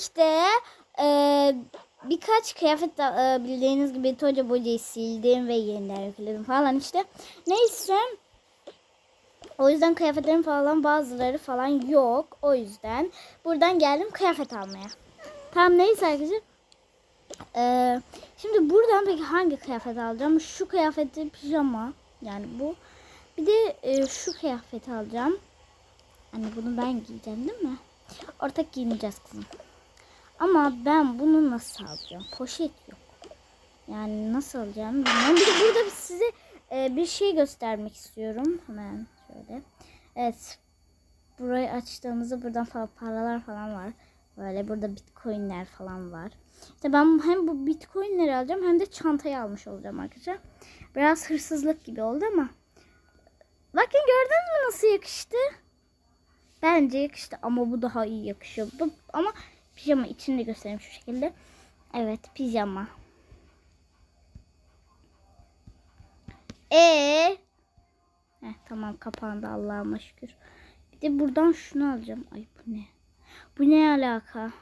birlikte e, birkaç kıyafet e, bildiğiniz gibi Toca Boca'yı sildim ve yeniden yükledim falan işte. Neyse. O yüzden kıyafetlerim falan bazıları falan yok. O yüzden buradan geldim kıyafet almaya. Tamam neyse arkadaşlar. Ee, şimdi buradan peki hangi kıyafet alacağım? Şu kıyafeti pijama. Yani bu. Bir de e, şu kıyafeti alacağım. Hani bunu ben giyeceğim değil mi? Ortak giyineceğiz kızım. Ama ben bunu nasıl alacağım? Poşet yok. Yani nasıl alacağım bilmiyorum. Bir de burada size e, bir şey göstermek istiyorum. Hemen şöyle. Evet. Burayı açtığımızda buradan falan paralar falan var. Böyle burada bitcoinler falan var. İşte ben hem bu bitcoinleri alacağım hem de çantayı almış olacağım arkadaşlar. Biraz hırsızlık gibi oldu ama. Bakın gördünüz mü nasıl yakıştı? Bence yakıştı ama bu daha iyi yakışıyor. Bu, ama pijama içini de göstereyim şu şekilde. Evet pijama. E Heh, tamam kapandı Allah'ıma şükür. Bir de buradan şunu alacağım. Ay bu ne? Bu ne alaka?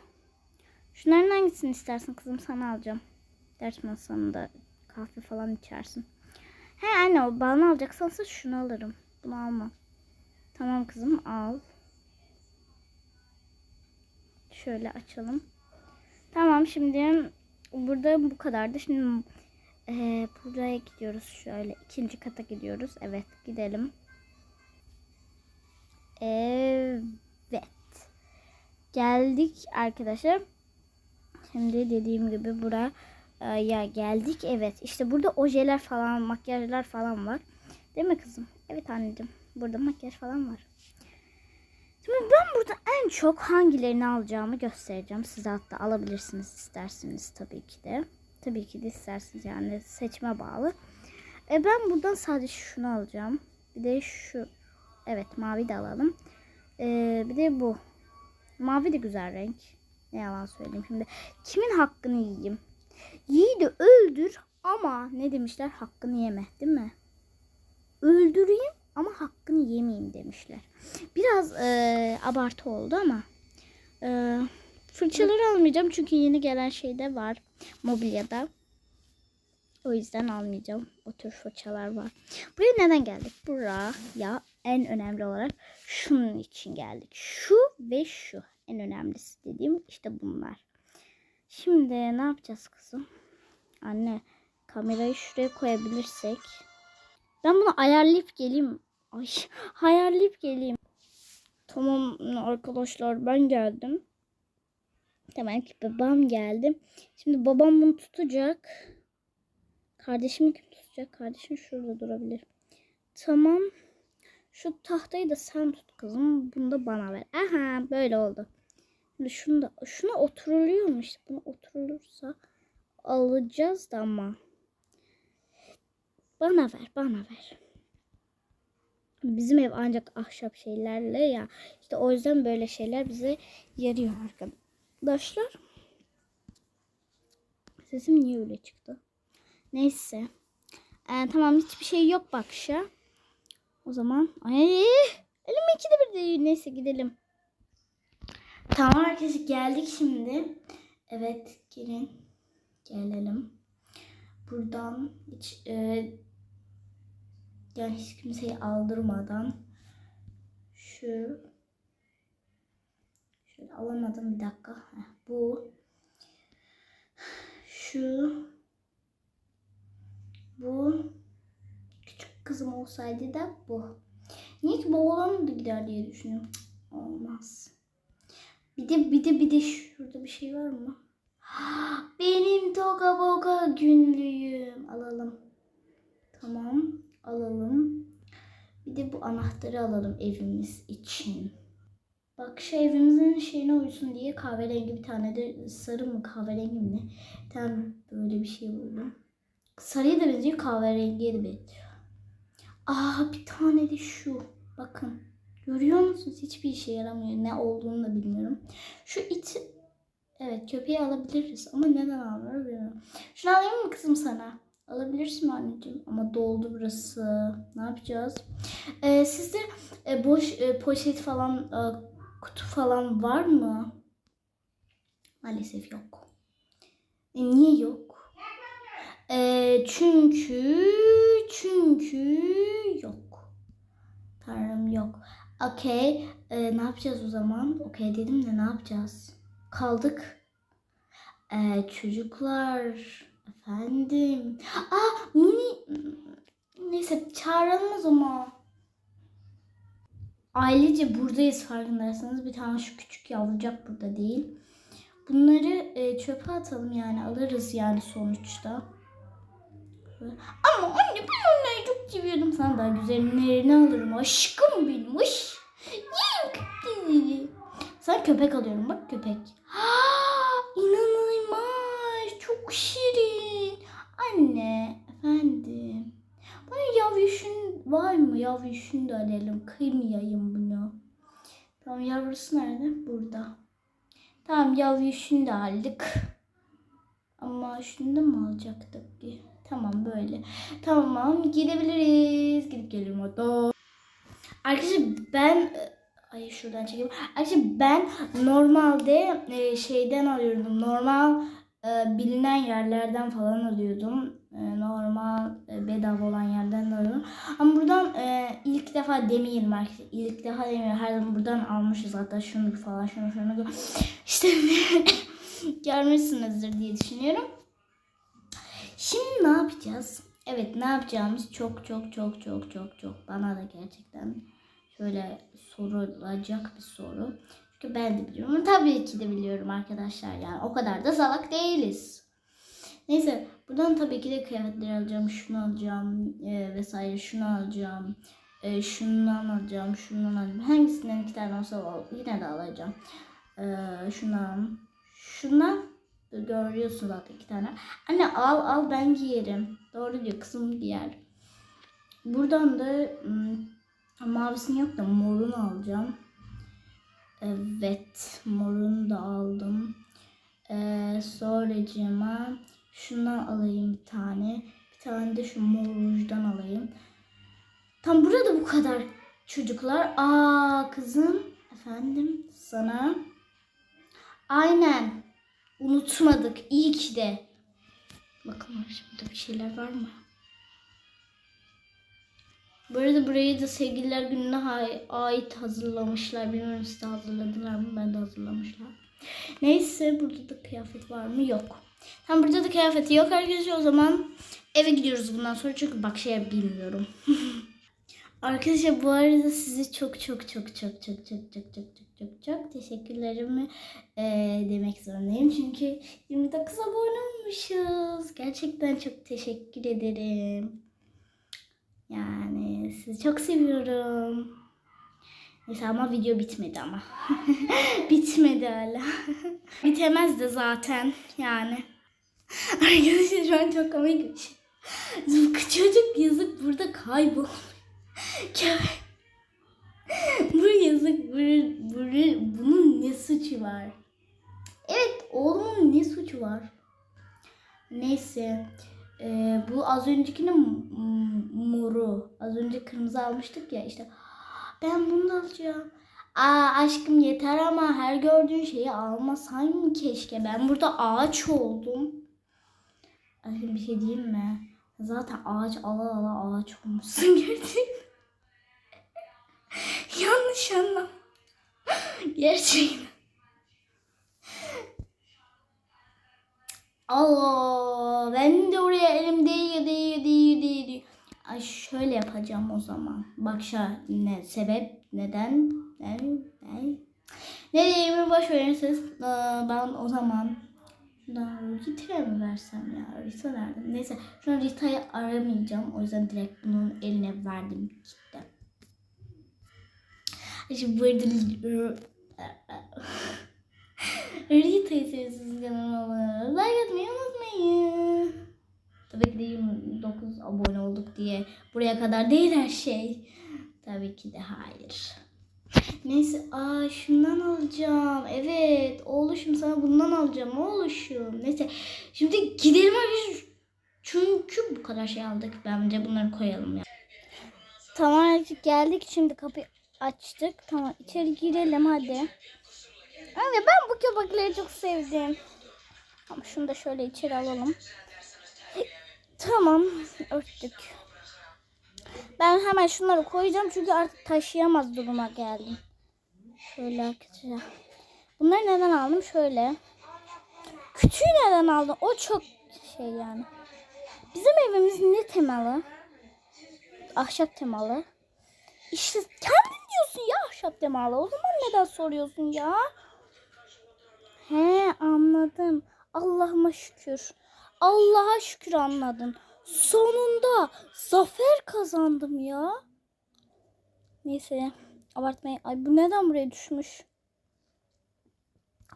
Şunların hangisini istersin kızım sana alacağım. Ders masanında kahve falan içersin. He anne o bana alacaksansa şunu alırım. Bunu alma. Tamam kızım al. Şöyle açalım. Tamam şimdi burada bu kadardı. Şimdi e, buraya gidiyoruz şöyle. ikinci kata gidiyoruz. Evet gidelim. Evet. Geldik arkadaşlar. Şimdi dediğim gibi buraya ya geldik. Evet işte burada ojeler falan makyajlar falan var. Değil mi kızım? Evet anneciğim. Burada makyaj falan var. Şimdi ben burada en çok hangilerini alacağımı göstereceğim. Siz hatta alabilirsiniz isterseniz tabii ki de. Tabii ki de isterseniz yani seçime bağlı. E ben buradan sadece şunu alacağım. Bir de şu. Evet mavi de alalım. E, bir de bu. Mavi de güzel renk. Ne yalan söyleyeyim şimdi. Kimin hakkını yiyeyim? Yiğidi öldür ama ne demişler? Hakkını yeme değil mi? Öldüreyim ama hakkını yemeyeyim demişler. Biraz e, abartı oldu ama e, fırçaları almayacağım çünkü yeni gelen şeyde var mobilyada. O yüzden almayacağım. O tür fırçalar var. Buraya neden geldik? Buraya ya en önemli olarak şunun için geldik. Şu ve şu. En önemlisi dediğim işte bunlar. Şimdi ne yapacağız kızım? Anne kamerayı şuraya koyabilirsek. Ben bunu ayarlayıp geleyim. Ay ayarlayıp geleyim. Tamam arkadaşlar ben geldim. Tamam ki babam geldi. Şimdi babam bunu tutacak. Kardeşimi kim tutacak? Kardeşim şurada durabilir. Tamam. Şu tahtayı da sen tut kızım. Bunu da bana ver. Aha böyle oldu. Şimdi şunu da şuna oturuluyor mu işte? Buna oturulursa alacağız da ama. Bana ver, bana ver. Bizim ev ancak ahşap şeylerle ya. İşte o yüzden böyle şeyler bize yarıyor arkadaşlar. Sesim niye öyle çıktı? Neyse. Ee, tamam hiçbir şey yok bakışa. O zaman ay elim ikide bir değil. Neyse gidelim. Tamam arkadaşlar geldik şimdi. Evet gelin. Gelelim. Buradan hiç e, yani hiç kimseyi aldırmadan şu şöyle alamadım bir dakika. Heh, bu şu bu küçük kızım olsaydı da bu. Niye ki bu oğlan da gider diye düşünüyorum. Olmaz. Bir de bir de bir de şurada bir şey var mı? Benim toga boga günlüğüm. Alalım. Bir de bu anahtarı alalım evimiz için. Bak şu evimizin şeyine uysun diye kahverengi bir tane de sarı mı kahverengi mi? Bir tane böyle bir şey buldum. Sarıya da benziyor kahverengiye de benziyor. Aa bir tane de şu. Bakın. Görüyor musunuz? Hiçbir işe yaramıyor. Ne olduğunu da bilmiyorum. Şu it Evet köpeği alabiliriz ama neden almıyoruz bilmiyorum. Şunu alayım mı kızım sana? Alabilirsin anneciğim ama doldu burası. Ne yapacağız? Ee, sizde e, boş e, poşet falan e, kutu falan var mı? Maalesef yok. E, niye yok? E, çünkü çünkü yok. Tanrım yok. Okey. E, ne yapacağız o zaman? Okey dedim de ne yapacağız? Kaldık. E, çocuklar. Efendim. Aa mini. Neyse çağıralım o zaman. Ailece buradayız farkındaysanız. Bir tane şu küçük yavrucak burada değil. Bunları e, çöpe atalım yani alırız yani sonuçta. Ama anne ben onları çok seviyordum. Sana daha güzellerini alırım. Aşkım benim. Aş. Yerim köpekleri. Sana köpek alıyorum bak köpek. Ha, inanılmaz. Çok şirin. Anne efendim. Bana yavruşun var mı? Yavruşunu da alalım. Kıymayayım bunu. Tamam yavrusu nerede? Burada. Tamam yavruşunu da aldık. Ama şunu da mı alacaktık ki? Tamam böyle. Tamam gidebiliriz. Gidip gelirim hatta. Arkadaşlar ben ay şuradan çekeyim. Arkadaşlar ben normalde e, şeyden alıyordum. Normal e, bilinen yerlerden falan alıyordum. E, normal e, bedava olan yerden de alıyordum. Ama buradan e, ilk defa demeyelim arkadaşlar. İlk defa demeyelim. Her zaman buradan almışız. Hatta şunu falan şunu şunu. İşte görmüşsünüzdür diye düşünüyorum. Şimdi ne yapacağız? Evet ne yapacağımız çok çok çok çok çok çok bana da gerçekten şöyle sorulacak bir soru. Çünkü ben de biliyorum. Tabii ki de biliyorum arkadaşlar yani o kadar da salak değiliz. Neyse buradan tabii ki de kıyafetleri alacağım. Şunu alacağım e, vesaire şunu alacağım. E, şundan alacağım. Şundan alacağım. Hangisinden iki tane olsa yine de alacağım. E, şundan. Şundan görüyorsun zaten iki tane. Anne al al ben giyerim. Doğru diyor kızım giyer. Buradan da hmm, mavisini yok da morunu alacağım. Evet morunu da aldım. Ee, sonracığıma şundan alayım bir tane. Bir tane de şu mor rujdan alayım. Tam burada bu kadar çocuklar. Aa kızım efendim sana. Aynen. Unutmadık. İyi ki de. Bakalım şimdi bir şeyler var mı? Bu arada burayı da sevgililer gününe ait hazırlamışlar. Bilmiyorum siz de hazırladılar mı? Ben de hazırlamışlar. Neyse burada da kıyafet var mı? Yok. Tam burada da kıyafeti yok arkadaşlar. O zaman eve gidiyoruz bundan sonra. Çünkü bak şey bilmiyorum. Arkadaşlar bu arada size çok çok çok çok çok çok çok çok çok çok çok teşekkürlerimi eee, demek zorundayım. Çünkü 29 abone olmuşuz. Gerçekten çok teşekkür ederim. Yani sizi çok seviyorum. Neyse ama video bitmedi ama. bitmedi hala. Bitemez de zaten yani. Arkadaşlar şu an çok komik bir şey. Çocuk yazık burada kaybolmuş. Bu yazık. Bu, bu, bunun ne suçu var? Evet oğlumun ne suçu var? Neyse. Ee, bu az öncekinin moru. Az önce kırmızı almıştık ya işte. Ben bunu alacağım. Aa aşkım yeter ama her gördüğün şeyi almasaydın keşke. Ben burada ağaç oldum. Aşkım bir şey diyeyim mi? Zaten ağaç ala ala ağaç olmuşsun gerçekten. Yanlış anlam. Gerçekten. Allah ben de oraya elim değiyor değiyor değiyor değiyor. Ay şöyle yapacağım o zaman. Bak şu ne sebep neden ne ne ne diyeyim boş verin. Ee, Ben o zaman şuradan Rita'ya mı versem ya? Rita nerede? Neyse şu an Rita'yı aramayacağım. O yüzden direkt bunun eline verdim gitti. Şimdi bu arada Rita'yı seviyorsunuz kanalıma. Like atmayı unutmayın. Tabii ki de 29 abone olduk diye buraya kadar değil her şey. Tabii ki de hayır. Neyse aa şundan alacağım. Evet oğluşum sana bundan alacağım oğluşum. Neyse şimdi gidelim arkadaşlar. Çünkü bu kadar şey aldık. Bence bunları koyalım ya. Tamam artık geldik. Şimdi kapıyı açtık. Tamam içeri girelim hadi. Kanka ben bu köpekleri çok sevdim. Ama şunu da şöyle içeri alalım. Tamam örttük. Ben hemen şunları koyacağım çünkü artık taşıyamaz duruma geldim. Şöyle arkadaşlar. Bunları neden aldım? Şöyle. Küçüğü neden aldım? O çok şey yani. Bizim evimiz ne temalı? Ahşap temalı. İşte kendin diyorsun ya ahşap temalı. O zaman neden soruyorsun ya? He anladım. Allah'ıma şükür. Allah'a şükür anladım. Sonunda zafer kazandım ya. Neyse abartmaya. Ay bu neden buraya düşmüş?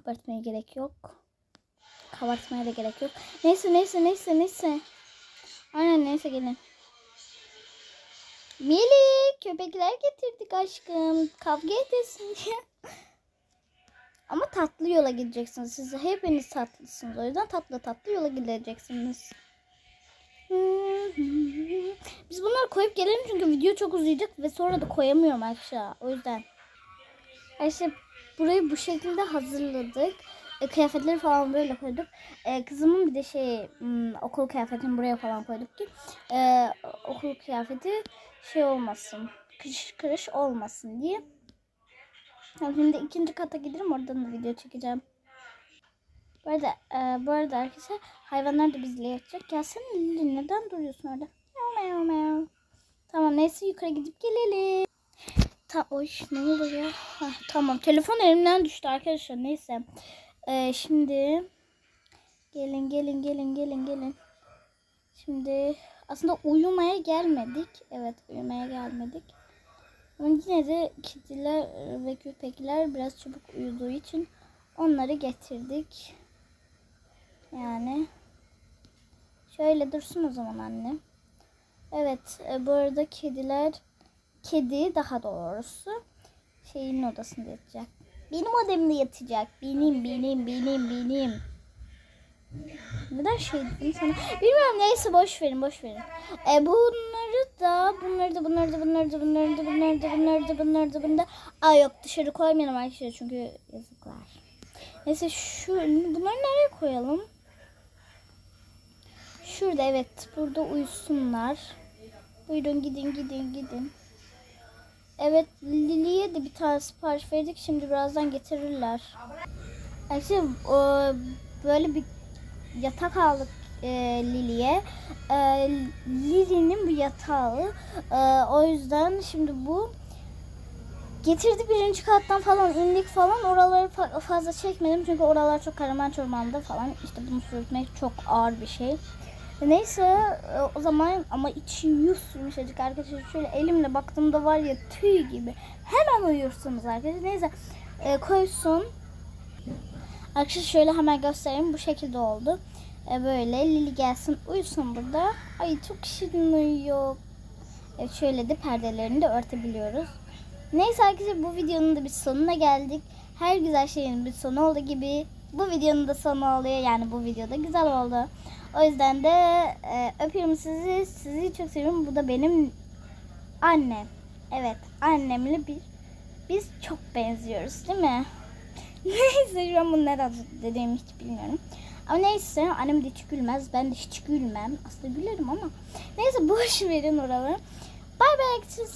Abartmaya gerek yok. Kabartmaya da gerek yok. Neyse neyse neyse neyse. Aynen neyse gelin. Melih köpekler getirdik aşkım. Kavga edesin. Ama tatlı yola gideceksiniz. Siz hepiniz tatlısınız. O yüzden tatlı tatlı yola gideceksiniz. Biz bunları koyup gelelim çünkü video çok uzayacak ve sonra da koyamıyorum aşağı. O yüzden. İşte burayı bu şekilde hazırladık. E, kıyafetleri falan böyle koyduk. E, kızımın bir de şey hmm, okul kıyafetini buraya falan koyduk ki e, okul kıyafeti şey olmasın. Kırış kırış olmasın diye. Tamam, Şimdi ikinci kata giderim oradan da video çekeceğim. Bu arada, e, bu arada arkadaşlar hayvanlar da bizle yatacak. Gelsene Lili neden duruyorsun orada? Meow meow meow. Tamam neyse yukarı gidip gelelim. Ta Oy ne oluyor? Hah, tamam telefon elimden düştü arkadaşlar neyse. E, şimdi gelin gelin gelin gelin gelin. Şimdi aslında uyumaya gelmedik. Evet uyumaya gelmedik. Ama yine de kediler ve köpekler biraz çabuk uyuduğu için onları getirdik. Yani şöyle dursun o zaman anne. Evet e, bu arada kediler kedi daha doğrusu şeyin odasında yatacak. Benim odamda yatacak. Benim benim benim benim. Neden şey dedim sana? Bilmiyorum neyse boş verin boş verin. E bunları da bunları da bunları da bunları da bunları da bunları da bunları da bunları da bunları da yok dışarı koymayalım arkadaşlar çünkü yazıklar. Neyse şu bunları nereye koyalım? Şurada evet burada uyusunlar. Buyurun gidin gidin gidin. Evet Lili'ye de bir tane sipariş verdik. Şimdi birazdan getirirler. Arkadaşlar o, böyle bir yatak aldık e, Lili'ye. E, Lili'nin bu yatağı. E, o yüzden şimdi bu getirdi birinci kattan falan indik falan. Oraları fa- fazla çekmedim çünkü oralar çok karaman çormandı falan. İşte bunu sürtmek çok ağır bir şey. Neyse e, o zaman ama içi yüz yumuşacık arkadaşlar. Şöyle elimle baktığımda var ya tüy gibi. Hemen uyursunuz arkadaşlar. Neyse e, koysun. Arkadaşlar şöyle hemen göstereyim. Bu şekilde oldu. E, böyle Lili gelsin uyusun burada. Ay çok şirin uyuyor. Evet şöyle de perdelerini de örtebiliyoruz. Neyse arkadaşlar bu videonun da bir sonuna geldik. Her güzel şeyin bir sonu olduğu gibi bu videonun da sonu oluyor. Yani bu videoda güzel oldu. O yüzden de e, öpüyorum sizi. Sizi çok seviyorum. Bu da benim annem. Evet annemle bir biz çok benziyoruz değil mi? Neyse şu an bunu neden dediğimi hiç bilmiyorum. Ama neyse annem de hiç gülmez. Ben de hiç gülmem. Aslında gülerim ama. Neyse boş verin oraları. Bay bay.